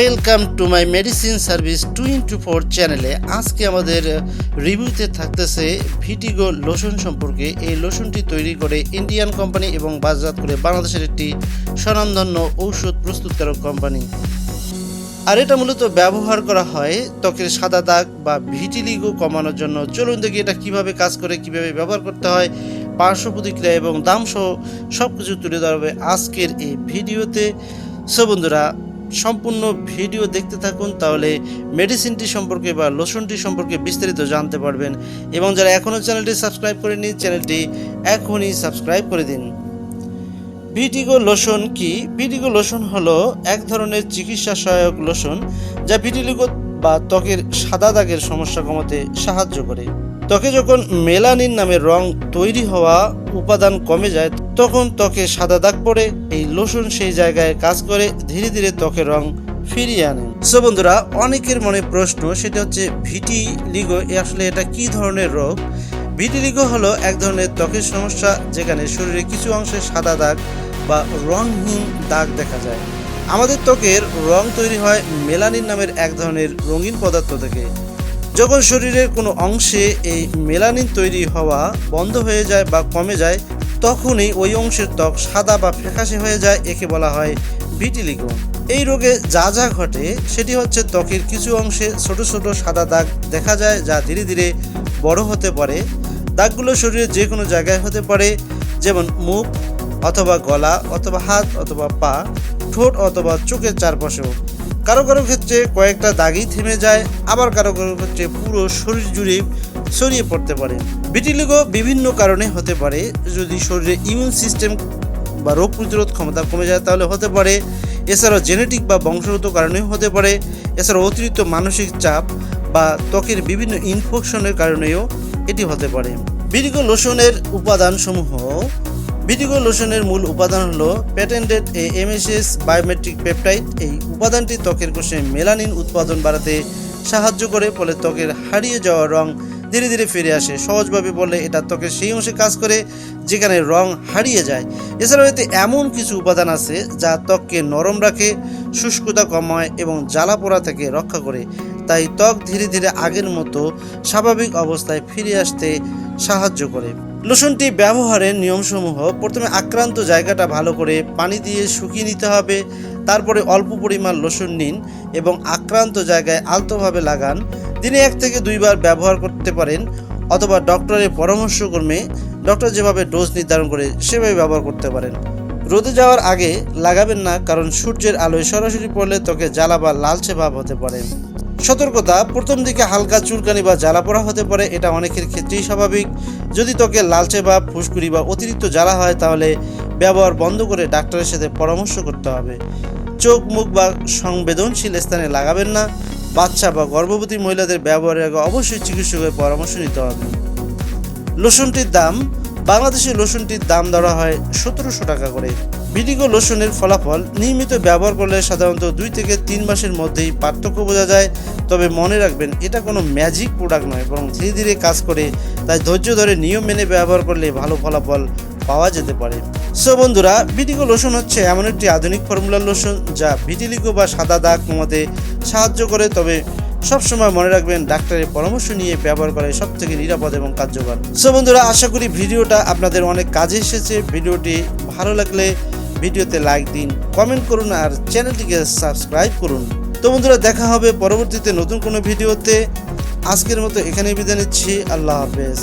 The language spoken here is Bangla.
Welcome to my medicine service two into four চ্যানেলে। আজকে আমাদের রিভিউতে থাকতেছে ভিটিগো লোশন সম্পর্কে। এই লোশনটি তৈরি করে ইন্ডিয়ান কোম্পানি এবং বাজার করে বাংলাদেশের একটি স্বনামধন্য ঔষধ প্রস্তুতকারক কোম্পানি। আর এটা মূলত ব্যবহার করা হয় ত্বকের সাদা দাগ বা ভিটিলিগো কমানোর জন্য। চলুন দেখি এটা কীভাবে কাজ করে, কীভাবে ব্যবহার করতে হয়, পার্শ্ব প্রতিক্রিয়া এবং দাম সহ সব কিছু তুলে ধরা হবে আজকের এই ভিডিওতে। সো বন্ধুরা সম্পূর্ণ ভিডিও দেখতে থাকুন, তাহলে মেডিসিনটি সম্পর্কে বা লোশনটি সম্পর্কে বিস্তারিত জানতে পারবেন। এবং যারা এখনও চ্যানেলটি সাবস্ক্রাইব করেনি চ্যানেলটি এখনই সাবস্ক্রাইব করে দিন। ভিটিগো লোশন কি? ভিটিগো লোশন হলো এক ধরনের চিকিৎসা সহায়ক লোশন যা ভিটিলিগো বা ত্বকের সাদা দাগের সমস্যা কমাতে সাহায্য করে। ত্বকে যখন মেলানিন নামের রং তৈরি হওয়া উপাদান কমে যায়, তখন ত্বকে সাদা দাগ পড়ে, এই লোশন সেই জায়গায় কাজ করে, ধীরে ধীরে ত্বকের রং ফিরিয়ে আনে। সো বন্ধুরা, অনেকের মনে প্রশ্ন, সেটা হচ্ছে ভিটিলিগো, এ আসলে এটা কি ধরনের রোগ? ভিটিলিগো হলো এক ধরনের ত্বকের সমস্যা, যেখানে শরীরে কিছু অংশে সাদা দাগ বা রংহীন দাগ দেখা যায়। আমাদের ত্বকের রং তৈরি হয় মেলানিন নামের এক ধরনের রঙিন পদার্থ থেকে। যখন শরীরের কোনো অংশে এই মেলানিন তৈরি হওয়া বন্ধ হয়ে যায় বা কমে যায়, তখনই ওই অংশের ত্বক সাদা বা ফ্যাকাশে হয়ে যায়, একে বলা হয় ভিটিলিগো এই রোগে যা যা ঘটে, সেটি হচ্ছে ত্বকের কিছু অংশে ছোট ছোট সাদা দাগ দেখা যায় যা ধীরে ধীরে বড় হতে পারে। দাগগুলো শরীরের যে কোনো জায়গায় হতে পারে, যেমন মুখ অথবা গলা অথবা হাত অথবা পা, ঠোঁট অথবা চোখের চারপাশেও। কারও কারও ক্ষেত্রে কয়েকটা দাগই থেমে যায়, আবার কারও কারও ক্ষেত্রে পুরো শরীর জুড়ে ছড়িয়ে পড়তে পারে। ভিটিলিগো বিভিন্ন কারণে হতে পারে, যদি শরীরে ইমিউন সিস্টেম বা রোগ প্রতিরোধ ক্ষমতা কমে যায় তাহলে হতে পারে। এছাড়াও জেনেটিক বা বংশগত কারণেও হতে পারে। এছাড়াও অতিরিক্ত মানসিক চাপ বা ত্বকের বিভিন্ন ইনফেকশনের কারণেও এটি হতে পারে। ভিডিগো লোশনের উপাদানসমূহ ভিডিগো লোশনের মূল উপাদান হলো patented A MSS biometric peptide. এই উপাদানটি ত্বকের কোষে মেলানিন উৎপাদন বাড়াতে সাহায্য করে, ফলে ত্বকের হারিয়ে যাওয়া রং ধীরে ধীরে ফিরে আসে। সহজভাবে বললে এটা ত্বকের সেই অংশে কাজ করে যেখানে রং হারিয়ে যায়। এছাড়াও এতে এমন কিছু উপাদান আছে যা ত্বককে নরম রাখে, শুষ্কতা কমায় এবং জ্বালা পোড়া থেকে রক্ষা করে। তাই ত্বক ধীরে ধীরে আগের মতো স্বাভাবিক অবস্থায় ফিরে আসতে সাহায্য করে। লোশনটি ব্যবহারের নিয়মসমূহ, প্রথমে আক্রান্ত জায়গাটা ভালো করে পানি দিয়ে শুকিয়ে নিতে হবে, তারপরে অল্প পরিমাণ লোশন নিন এবং আক্রান্ত জায়গায় আলতোভাবে লাগান। দিনে এক থেকে দুইবার ব্যবহার করতে পারেন অথবা ডক্টরের পরামর্শক্রমে ডক্টর যেভাবে ডোজ নির্ধারণ করে সেভাবে ব্যবহার করতে পারেন। রোদে যাওয়ার আগে লাগাবেন না কারণ সূর্যের আলোয় সরাসরি পড়লে ত্বকে জ্বালা বা লালচে ভাব হতে পারে। সতর্কতা, প্রথম দিকে হালকা চুলকানি বা জ্বালা পোড়া হতে পারে, এটা অনেকের ক্ষেত্রেই স্বাভাবিক। যদি ত্বকে লালচে বা ফুসকুড়ি বা অতিরিক্ত জ্বালা হয়, তাহলে ব্যবহার বন্ধ করে ডাক্তারের সাথে পরামর্শ করতে হবে। চোখ, মুখ বা সংবেদনশীল স্থানে লাগাবেন না। বাচ্চা বা গর্ভবতী মহিলাদের ব্যবহারের আগে অবশ্যই চিকিৎসকের পরামর্শ নিতে হবে। লোশনটির দাম, বাংলাদেশে লোশনটির দাম ধরা হয় সতেরোশো টাকা করে। ভিডিগো লোশনের ফলাফল নিয়মিত ব্যবহার করলে সাধারণত দুই থেকে তিন মাসের মধ্যেই পার্থক্য বোঝা যায়। তবে মনে রাখবেন, এটা কোনো ম্যাজিক প্রোডাক্ট নয়, বরং ধীরে ধীরে কাজ করে, তাই ধৈর্য ধরে নিয়ম মেনে ব্যবহার করলে ভালো ফলাফল পাওয়া যেতে পারে। সো বন্ধুরা ভিটিগো লোশন হচ্ছে এমন একটি আধুনিক ফর্মুলার লোশন যা ভিটিলিগো বা সাদা দাগ কমাতে সাহায্য করে, তবে সবসময় মনে রাখবেন, ডাক্তারের পরামর্শ নিয়ে ব্যবহার করে সব থেকে নিরাপদ এবং কার্যকর। সো বন্ধুরা, আশা করি ভিডিওটা আপনাদের অনেক কাজে এসেছে। ভিডিওটি ভালো লাগলে ভিডিওতে লাইক দিন কমেন্ট করুন আর চ্যানেলটিকে সাবস্ক্রাইব করুন। তো বন্ধুরা, দেখা হবে পরবর্তীতে নতুন কোনো ভিডিওতে। আজকের মতো এখানেই বিদায় নিচ্ছি। আল্লাহ হাফেজ।